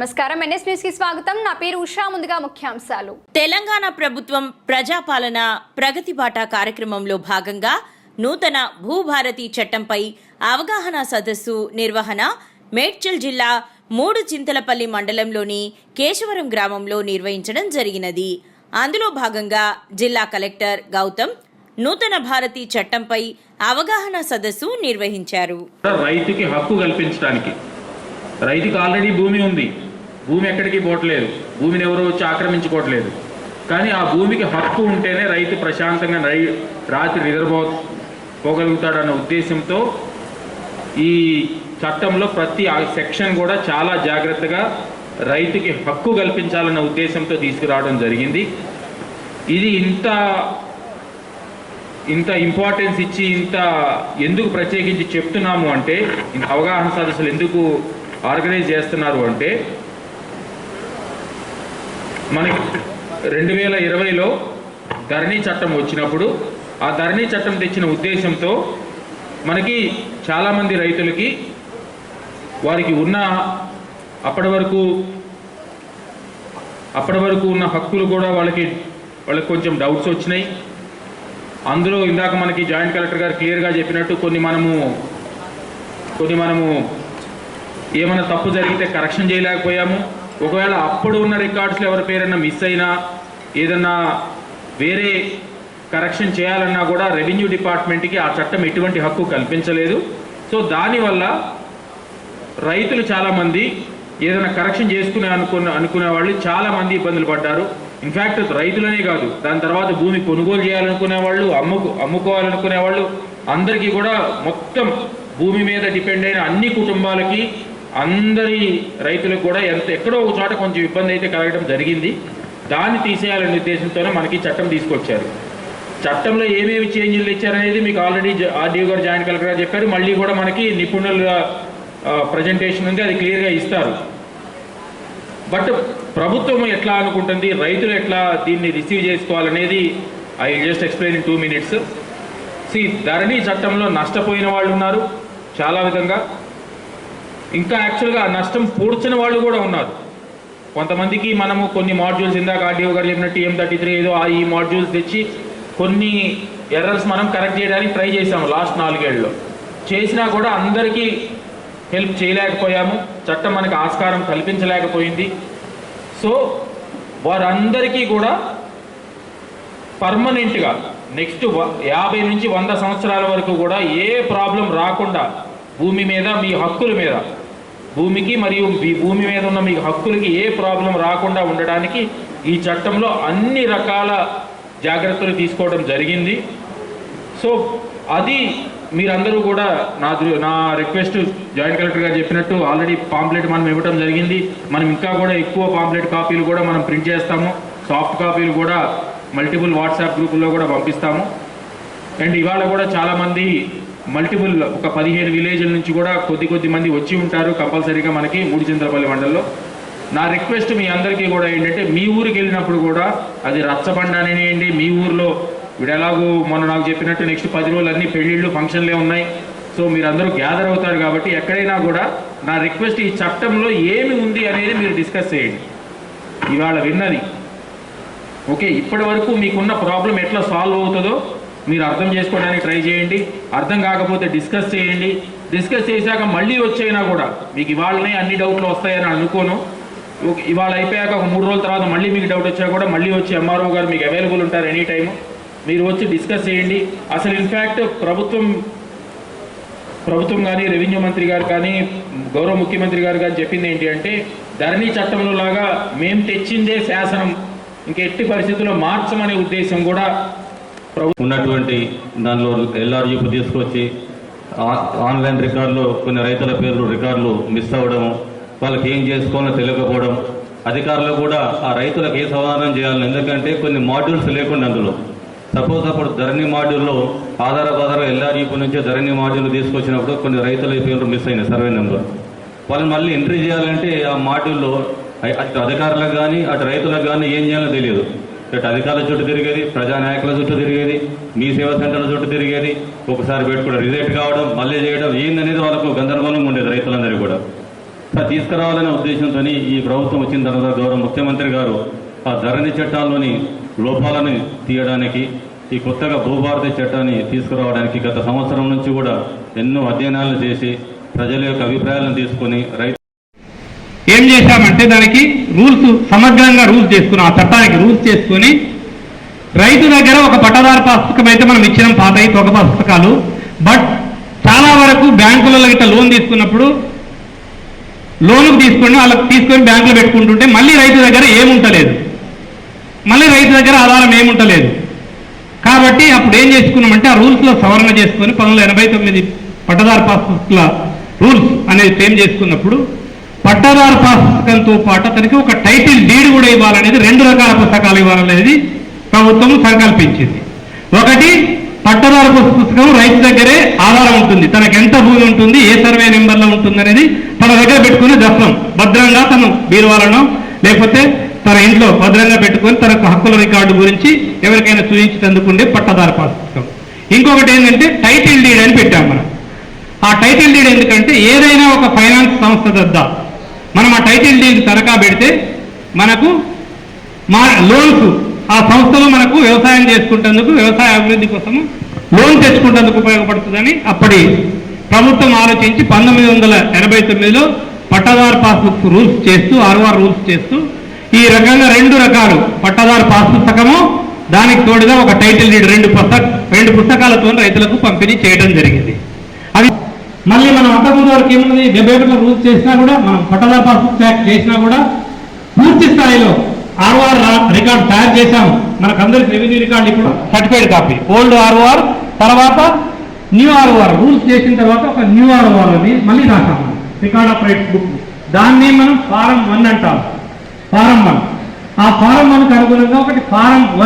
నమస్కారం. ఎన్ఎస్ న్యూస్కి స్వాగతం. నా పేరు ఉషా. ముందుగా ముఖ్యాంశాలు. తెలంగాణ ప్రభుత్వం ప్రజాపాలన ప్రగతి బాట కార్యక్రమంలో భాగంగా నూతన భూభారతి చట్టంపై అవగాహన సదస్సు నిర్వహణ మేడ్చల్ జిల్లా మూడు చింతలపల్లి మండలంలోని కేశవరం గ్రామంలో నిర్వహించడం జరిగినది. అందులో భాగంగా జిల్లా కలెక్టర్ గౌతమ్ నూతన భారతి చట్టంపై అవగాహన సదస్సు నిర్వహించారు. రైతుకి హక్కు కల్పించడానికి రైతుకి ఆల్రెడీ భూమి ఉంది. భూమి ఎక్కడికి పోవట్లేదు. భూమిని ఎవరో వచ్చి ఆక్రమించుకోవట్లేదు. కానీ ఆ భూమికి హక్కు ఉంటేనే రైతు ప్రశాంతంగా రై రాత్రి నిద్రపో పోగలుగుతాడన్న ఉద్దేశంతో ఈ చట్టంలో ప్రతి ఆ సెక్షన్ కూడా చాలా జాగ్రత్తగా రైతుకి హక్కు కల్పించాలన్న ఉద్దేశంతో తీసుకురావడం జరిగింది. ఇది ఇంత ఇంత ఇంపార్టెన్స్ ఇచ్చి ఇంత ఎందుకు ప్రత్యేకించి చెప్తున్నాము అంటే ఇంత అవగాహన సదస్సులు ఎందుకు ఆర్గనైజ్ చేస్తున్నారు అంటే మనకి రెండు వేల ఇరవైలో ధరణి చట్టం వచ్చినప్పుడు ఆ ధరణి చట్టం తెచ్చిన ఉద్దేశంతో మనకి చాలామంది రైతులకి వారికి ఉన్న అప్పటి వరకు అప్పటి వరకు ఉన్న హక్కులు కూడా వాళ్ళకి వాళ్ళకి కొంచెం డౌట్స్ వచ్చినాయి. అందులో ఇందాక మనకి జాయింట్ కలెక్టర్ గారు క్లియర్గా చెప్పినట్టు కొన్ని మనము కొన్ని మనము ఏమైనా తప్పు జరిగితే కరెక్షన్ చేయలేకపోయాము. ఒకవేళ అప్పుడు ఉన్న రికార్డ్స్లో ఎవరి పేరైనా మిస్ అయినా ఏదన్నా వేరే కరెక్షన్ చేయాలన్నా కూడా రెవెన్యూ డిపార్ట్మెంట్కి ఆ చట్టం ఎటువంటి హక్కు కల్పించలేదు. సో దానివల్ల రైతులు చాలామంది ఏదైనా కరెక్షన్ చేసుకునే అనుకున్న అనుకునే వాళ్ళు చాలామంది ఇబ్బందులు పడ్డారు. ఇన్ఫ్యాక్ట్ రైతులనే కాదు దాని తర్వాత భూమి కొనుగోలు చేయాలనుకునే వాళ్ళు అమ్ముకు అమ్ముకోవాలనుకునే వాళ్ళు అందరికీ కూడా మొత్తం భూమి మీద డిపెండ్ అయిన అన్ని కుటుంబాలకి అందరి రైతులకు కూడా ఎంత ఎక్కడో ఒక చోట కొంచెం ఇబ్బంది అయితే కలగడం జరిగింది. దాన్ని తీసేయాలనే ఉద్దేశంతోనే మనకి చట్టం తీసుకొచ్చారు. చట్టంలో ఏమేమి చేంజ్లు ఇచ్చారనేది మీకు ఆల్రెడీ ఆర్డీఓ గారు జాయింట్ కలెక్టర్ గారు చెప్పారు. మళ్ళీ కూడా మనకి నిపుణుల ప్రజెంటేషన్ ఉంది. అది క్లియర్గా ఇస్తారు. బట్ ప్రభుత్వం ఎట్లా అనుకుంటుంది? రైతులు ఎట్లా దీన్ని రిసీవ్ చేసుకోవాలనేది I just explain in two minutes. C Dharani చట్టంలో నష్టపోయిన వాళ్ళు ఉన్నారు. చాలా విధంగా. ఇంకా యాక్చువల్గా నష్టం పూడ్చిన వాళ్ళు కూడా ఉన్నారు. కొంతమందికి మనము కొన్ని మాడ్యూల్స్ ఇందాక ఆర్డీఓ గారు చెప్పినట్టు ఏం థర్టీ త్రీ ఏదో ఆ ఈ మాడ్యూల్స్ తెచ్చి కొన్ని ఎర్రర్స్ మనం కరెక్ట్ చేయడానికి ట్రై చేసాము లాస్ట్ నాలుగేళ్ళలో. చేసినా కూడా అందరికీ హెల్ప్ చేయలేకపోయాము. చట్టం మనకు ఆస్కారం కల్పించలేకపోయింది. సో వారందరికీ కూడా పర్మనెంట్గా నెక్స్ట్ యాభై నుంచి వంద సంవత్సరాల వరకు కూడా ఏ ప్రాబ్లం రాకుండా భూమి మీద మీ హక్కుల మీద భూమికి మరియు మీ భూమి మీద ఉన్న మీ హక్కులకి ఏ ప్రాబ్లం రాకుండా ఉండడానికి ఈ చట్టంలో అన్ని రకాల జాగ్రత్తలు తీసుకోవడం జరిగింది. సో అది మీరందరూ కూడా నా నా రిక్వెస్ట్ జాయింట్ కలెక్టర్ గారు చెప్పినట్టు ఆల్రెడీ పాంప్లెట్ మనం ఇవ్వడం జరిగింది. మనం ఇంకా కూడా ఎక్కువ పాంప్లెట్ కాపీలు కూడా మనం ప్రింట్ చేస్తాము. సాఫ్ట్ కాపీలు కూడా మల్టిపుల్ వాట్సాప్ గ్రూపుల్లో కూడా పంపిస్తాము. అండ్ ఇవాళ కూడా చాలామంది మల్టిపుల్ ఒక పదిహేను విలేజ్ల నుంచి కూడా కొద్ది కొద్ది మంది వచ్చి ఉంటారు కంపల్సరీగా మనకి మూడు మండలంలో. నా రిక్వెస్ట్ మీ అందరికీ కూడా ఏంటంటే మీ ఊరికి వెళ్ళినప్పుడు కూడా అది రచ్చబండ అనేయండి మీ ఊర్లో ఇప్పుడు ఎలాగో మొన్న నాకు చెప్పినట్టు నెక్స్ట్ పది రోజులు అన్ని పెళ్ళిళ్ళు ఫంక్షన్లే ఉన్నాయి. సో మీరందరూ గ్యాదర్ అవుతారు కాబట్టి ఎక్కడైనా కూడా నా రిక్వెస్ట్ ఈ చట్టంలో ఏమి ఉంది అనేది మీరు డిస్కస్ చేయండి. ఇవాళ విన్నది. ఓకే ఇప్పటి వరకు మీకున్న ప్రాబ్లం ఎట్లా సాల్వ్ అవుతుందో మీరు అర్థం చేసుకోవడానికి ట్రై చేయండి. అర్థం కాకపోతే డిస్కస్ చేయండి. డిస్కస్ చేశాక మళ్ళీ వచ్చైనా కూడా? మీకు ఇవాళనే అన్ని డౌట్లు వస్తాయని అనుకోను. ఇవాళ అయిపోయాక ఒక మూడు రోజుల తర్వాత మళ్ళీ మీకు డౌట్ వచ్చా కూడా మళ్ళీ వచ్చి ఎంఆర్ఓ గారు మీకు అవైలబుల్ ఉంటారు ఎనీ టైం మీరు వచ్చి డిస్కస్ చేయండి. అసలు ఇన్ఫ్యాక్ట్ ప్రభుత్వం ప్రభుత్వం కానీ రెవెన్యూ మంత్రి గారు కానీ గౌరవ ముఖ్యమంత్రి గారు కానీ చెప్పింది ఏంటి అంటే ధరణి చట్టంలో లాగా మేము తెచ్చిందే శాసనం. ఇంకెట్టి పరిస్థితుల్లో మార్చమనే ఉద్దేశం కూడా ఉన్నటువంటి దానిలో ఎల్ఆర్యూపు తీసుకొచ్చి ఆ- ఆన్లైన్ రికార్డులో కొన్ని రైతుల పేర్లు రికార్డులు మిస్ అవ్వడం వాళ్ళకి ఏం చేసుకోవాలో తెలియకపోవడం అధికారులు కూడా ఆ రైతులకు ఏ సమాధానం చేయాలని ఎందుకంటే కొన్ని మాడ్యూల్స్ లేకుండా అందులో. సపోజ్ అప్పుడు ధరణి మాడ్యూల్లో ఆధార ఆధార ఎల్ఆర్జీపు నుంచి ధరణి మాడ్యూల్ తీసుకొచ్చినప్పుడు కొన్ని రైతుల పేర్లు మిస్ అయినాయి సర్వే నెంబర్. వాళ్ళని మళ్ళీ ఎంట్రీ చేయాలంటే ఆ మాడ్యూల్లో అటు అధికారులకు కానీ అటు రైతులకు కానీ ఏం చేయాలో తెలియదు. ఇటు అధికారుల చుట్టూ తిరిగేది ప్రజా నాయకుల చుట్టూ తిరిగేది మీ సేవా సెంటర్ల చుట్టూ తిరిగేది ఒకసారి పెట్టుకోవడం రిజెక్ట్ కావడం మళ్ళీ చేయడం ఏందనేది వాళ్ళకు గందరగోళంగా ఉండేది రైతులందరూ కూడా. తీసుకురావాలనే ఉద్దేశంతో ఈ ప్రభుత్వం వచ్చిన తర్వాత గౌరవ ముఖ్యమంత్రి గారు ఆ ధరణి చట్టాల్లోని లోపాలను తీయడానికి ఈ కొత్తగా భూభారతి చట్టాన్ని తీసుకురావడానికి గత సంవత్సరం నుంచి కూడా ఎన్నో అధ్యయనాలు చేసి ప్రజల యొక్క అభిప్రాయాలను తీసుకొని రైతు ఏం చేశామంటే దానికి రూల్స్ సమగ్రంగా రూల్స్ చేసుకున్నాం. ఆ చట్టానికి రూల్స్ చేసుకొని రైతు దగ్గర ఒక పట్టదారు పుస్తకం అయితే మనం ఇచ్చినాం పాత ఒక పుస్తకాలు బట్ చాలా వరకు బ్యాంకులలో గిట్ట లోన్ తీసుకున్నప్పుడు లోనుకు తీసుకొని వాళ్ళకి తీసుకొని బ్యాంకులో పెట్టుకుంటుంటే మళ్ళీ రైతు దగ్గర ఏముంటలేదు. మళ్ళీ రైతు దగ్గర ఆధారం ఏముంటలేదు. కాబట్టి అప్పుడు ఏం చేసుకున్నామంటే ఆ రూల్స్లో సవరణ చేసుకొని పంతొమ్మిది ఎనభై తొమ్మిది పట్టదారు పాస్ పుస్తకాల రూల్స్ అనేది ఫ్రేమ్ చేసుకున్నప్పుడు పట్టదారు పుస్తకంతో పాటు అతనికి ఒక టైటిల్ డీడ్ కూడా ఇవ్వాలనేది రెండు రకాల పుస్తకాలు ఇవ్వాలనేది ప్రభుత్వం సంకల్పించింది. ఒకటి పట్టదారు పుస్తకం రైతు దగ్గరే ఆధారం ఉంటుంది. తనకు ఎంత భూమి ఉంటుంది ఏ సర్వే నెంబర్లో ఉంటుంది అనేది తన దగ్గర పెట్టుకుని దస్తం భద్రంగా తను బీరువాలను లేకపోతే తన ఇంట్లో భద్రంగా పెట్టుకొని తనకు హక్కుల రికార్డు గురించి ఎవరికైనా చూపించేందుకుండే పట్టదారు పుస్తకం ఇంకొకటి ఏంటంటే టైటిల్ డీడ్ అని పెట్టాం మనం. ఆ టైటిల్ డీడ్ ఎందుకంటే ఏదైనా ఒక ఫైనాన్స్ సంస్థ దద్దా మనం ఆ టైటిల్ డీడ్ తనఖా పెడితే మనకు మా లోన్స్ ఆ సంస్థలో మనకు వ్యవసాయం చేసుకుంటేందుకు వ్యవసాయ అభివృద్ధి కోసము లోన్ తెచ్చుకుంటేందుకు ఉపయోగపడుతుందని అప్పటి ప్రభుత్వం ఆలోచించి పంతొమ్మిది వందల ఎనభై తొమ్మిదిలో పట్టదారు పాస్బుక్ రూల్స్ చేస్తూ ఆర్ఆర్ రూల్స్ చేస్తూ ఈ రకంగా రెండు రకాలు పట్టదారు పాస్ పుస్తకము దానికి తోడుగా ఒక టైటిల్ డీడ్ రెండు పుస్తక రెండు పుస్తకాలతో రైతులకు పంపిణీ చేయడం జరిగింది. మళ్ళీ మనం అంతకుముందు వరకు ఏమున్నది డెబ్బై ఒకటిలో రూల్స్ చేసినా కూడా మనం పట్టదారు పాస్బుక్ యాక్ట్ చేసినా కూడా పూర్తి స్థాయిలో ఆర్ఓఆర్ రికార్డ్ తయారు చేశాము. మనకు అందరికి రెవెన్యూ రికార్డు ఇప్పుడు సర్టిఫైడ్ కాపీ ఓల్డ్ ఆర్ఓఆర్ తర్వాత న్యూ ఆర్ఓఆర్ రూల్స్ చేసిన తర్వాత ఒక న్యూ ఆర్ఓఆర్ అని మళ్ళీ రాసాము రికార్డ్ ఆఫ్ రైట్స్ బుక్ దాన్ని మనం ఫారం వన్ అంటాం ఫారం వన్ ఆ ఫారం వన్కి అనుగుణంగా ఒకటి ఫారం వన్